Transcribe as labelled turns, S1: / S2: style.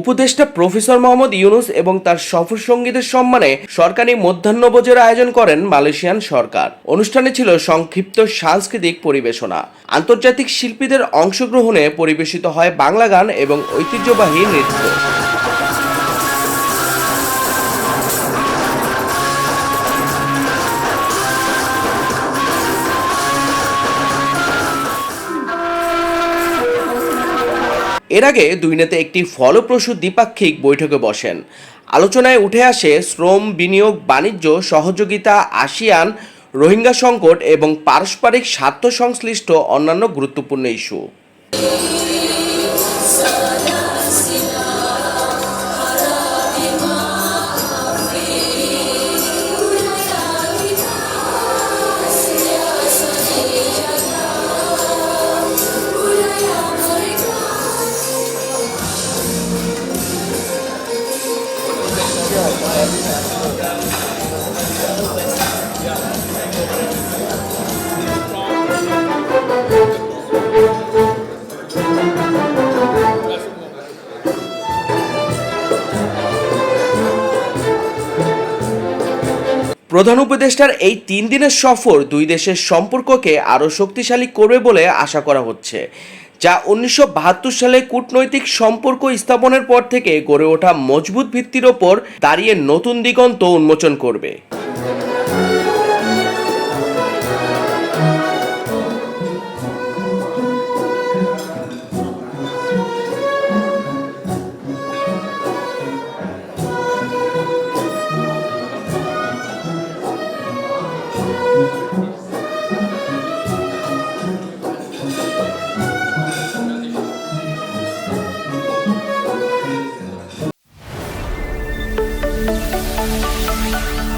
S1: উপদেষ্টা প্রফেসর মোহাম্মদ ইউনুস এবং তার সফর সঙ্গীদের সম্মানে সরকারি মধ্যাহ্নভোজের আয়োজন করেন মালয়েশিয়ান সরকার। অনুষ্ঠানে ছিল সংক্ষিপ্ত সাংস্কৃতিক পরিবেশনা। আন্তর্জাতিক শিল্পীদের অংশগ্রহণে পরিবেশিত হয় বাংলা গান এবং ঐতিহ্যবাহী নৃত্য। এর আগে দুই নেতা একটি ফলপ্রসূ দ্বিপাক্ষিক বৈঠকে বসেন। আলোচনায় উঠে আসে শ্রম, বিনিয়োগ, বাণিজ্য, সহযোগিতা, আসিয়ান, রোহিঙ্গা সংকট এবং পারস্পরিক স্বার্থ সংশ্লিষ্ট অন্যান্য গুরুত্বপূর্ণ ইস্যু। প্রধান উপদেষ্টার এই তিন দিনের সফর দুই দেশের সম্পর্ককে আরও শক্তিশালী করবে বলে আশা করা হচ্ছে। যা উনিশশো বাহাত্তর সালে কূটনৈতিক সম্পর্ক স্থাপনের পর থেকে গড়ে ওঠা মজবুত ভিত্তির ওপর দাঁড়িয়ে নতুন দিগন্ত উন্মোচন করবে। Thank you.